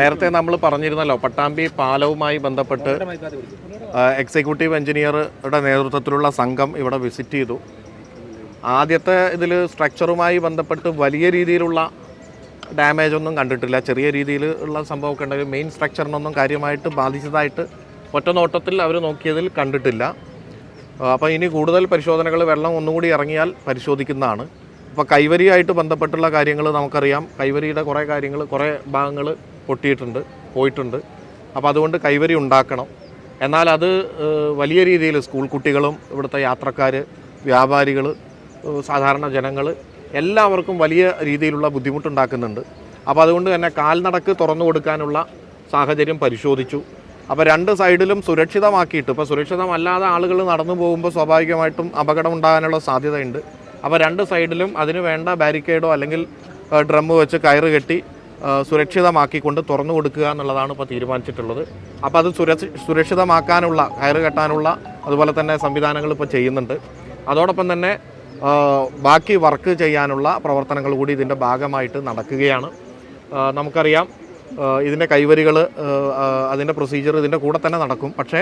നേരത്തെ നമ്മൾ പറഞ്ഞിരുന്നല്ലോ പട്ടാമ്പി പാലവുമായി ബന്ധപ്പെട്ട് എക്സിക്യൂട്ടീവ് എഞ്ചിനീയറുടെ നേതൃത്വത്തിലുള്ള സംഘം ഇവിടെ വിസിറ്റ് ചെയ്തു. ആദ്യത്തെ ഇതിൽ സ്ട്രക്ചറുമായി ബന്ധപ്പെട്ട് വലിയ രീതിയിലുള്ള ഡാമേജ് ഒന്നും കണ്ടിട്ടില്ല. ചെറിയ രീതിയിൽ ഉള്ള സംഭവമൊക്കെ ഉണ്ടെങ്കിൽ മെയിൻ സ്ട്രക്ചറിനൊന്നും കാര്യമായിട്ട് ബാധിച്ചതായിട്ട് ഒറ്റ നോട്ടത്തിൽ അവർ നോക്കിയതിൽ കണ്ടിട്ടില്ല. അപ്പോൾ ഇനി കൂടുതൽ പരിശോധനകൾ വെള്ളം ഒന്നുകൂടി ഇറങ്ങിയാൽ പരിശോധിക്കുന്നതാണ്. അപ്പോൾ കൈവരിയായിട്ട് ബന്ധപ്പെട്ടുള്ള കാര്യങ്ങൾ നമുക്കറിയാം. കൈവരിയുടെ കുറേ കാര്യങ്ങൾ കുറേ ഭാഗങ്ങൾ പൊട്ടിയിട്ടുണ്ട് പോയിട്ടുണ്ട്. അപ്പോൾ അതുകൊണ്ട് കൈവരി ഉണ്ടാക്കണം. എന്നാൽ അത് വലിയ രീതിയിൽ സ്കൂൾ കുട്ടികളും ഇവിടുത്തെ യാത്രക്കാർ വ്യാപാരികൾ സാധാരണ ജനങ്ങൾ എല്ലാവർക്കും വലിയ രീതിയിലുള്ള ബുദ്ധിമുട്ടുണ്ടാക്കുന്നുണ്ട്. അപ്പോൾ അതുകൊണ്ട് തന്നെ കാൽനടക്ക് തുറന്നു കൊടുക്കാനുള്ള സാഹചര്യം പരിശോധിച്ചു. അപ്പോൾ രണ്ട് സൈഡിലും സുരക്ഷിതമാക്കിയിട്ട് ഇപ്പോൾ സുരക്ഷിതമല്ലാതെ ആളുകൾ നടന്നു പോകുമ്പോൾ സ്വാഭാവികമായിട്ടും അപകടം ഉണ്ടാകാനുള്ള സാധ്യതയുണ്ട്. അപ്പോൾ രണ്ട് സൈഡിലും അതിന് വേണ്ട ബാരിക്കേഡോ അല്ലെങ്കിൽ ഡ്രമ്മ് വെച്ച് കയറ് കെട്ടി സുരക്ഷിതമാക്കിക്കൊണ്ട് തുറന്നു കൊടുക്കുക എന്നുള്ളതാണ് ഇപ്പോൾ തീരുമാനിച്ചിട്ടുള്ളത്. അപ്പോൾ അത് സുരക്ഷ സുരക്ഷിതമാക്കാനുള്ള കയറ് കെട്ടാനുള്ള അതുപോലെ തന്നെ സംവിധാനങ്ങൾ ഇപ്പോൾ ചെയ്യുന്നുണ്ട്. അതോടൊപ്പം തന്നെ ബാക്കി വർക്ക് ചെയ്യാനുള്ള പ്രവർത്തനങ്ങൾ കൂടി ഇതിന്റെ ഭാഗമായിട്ട് നടക്കുകയാണ്. നമുക്കറിയാം ഇതിന്റെ കൈവരികൾ അതിന്റെ പ്രൊസീജിയർ ഇതിന്റെ കൂടെ തന്നെ നടക്കും. പക്ഷേ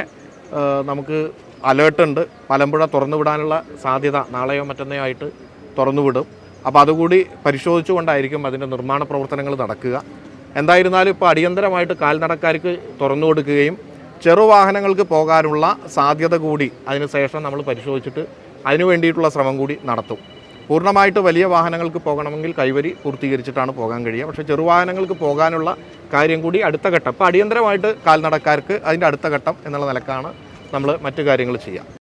നമുക്ക് അലേർട്ട് ഉണ്ട് പലമ്പുഴ തുറന്നുവിടാനുള്ള സാധ്യത നാളെയോ മറ്റന്നെയോ ആയിട്ട് തുറന്നു വിടും. അപ്പോൾ അതുകൂടി പരിശോധിച്ചുകൊണ്ടായിരിക്കും അതിന്റെ നിർമ്മാണ പ്രവർത്തനങ്ങൾ നടക്കുക. എന്തായിരുന്നാലും ഇപ്പോൾ അടിയന്തരമായിട്ട് കാൽനടക്കാർക്ക് തുറന്നു കൊടുക്കുകയും ചെറുവാഹനങ്ങൾക്ക് പോകാനുള്ള സാധ്യത കൂടി അതിന് ശേഷം നമ്മൾ പരിശോധിച്ചിട്ട് അതിനു വേണ്ടിയിട്ടുള്ള ശ്രമം കൂടി നടത്തും. പൂർണമായിട്ട് വലിയ വാഹനങ്ങൾക്ക് പോകണമെങ്കിൽ കൈവരി പൂർത്തീകരിച്ചിട്ടാണ് പോകാൻ കഴിയുക. പക്ഷേ ചെറുവാഹനങ്ങൾക്ക് പോകാനുള്ള കാര്യം കൂടി അടുത്ത ഘട്ടം. ഇപ്പോൾ അടിയന്തരമായിട്ട് കാൽനടക്കാർക്ക് അതിന്റെ അടുത്ത ഘട്ടം എന്നുള്ള നിലക്കാണ് നമ്മൾ മറ്റു കാര്യങ്ങൾ ചെയ്യുക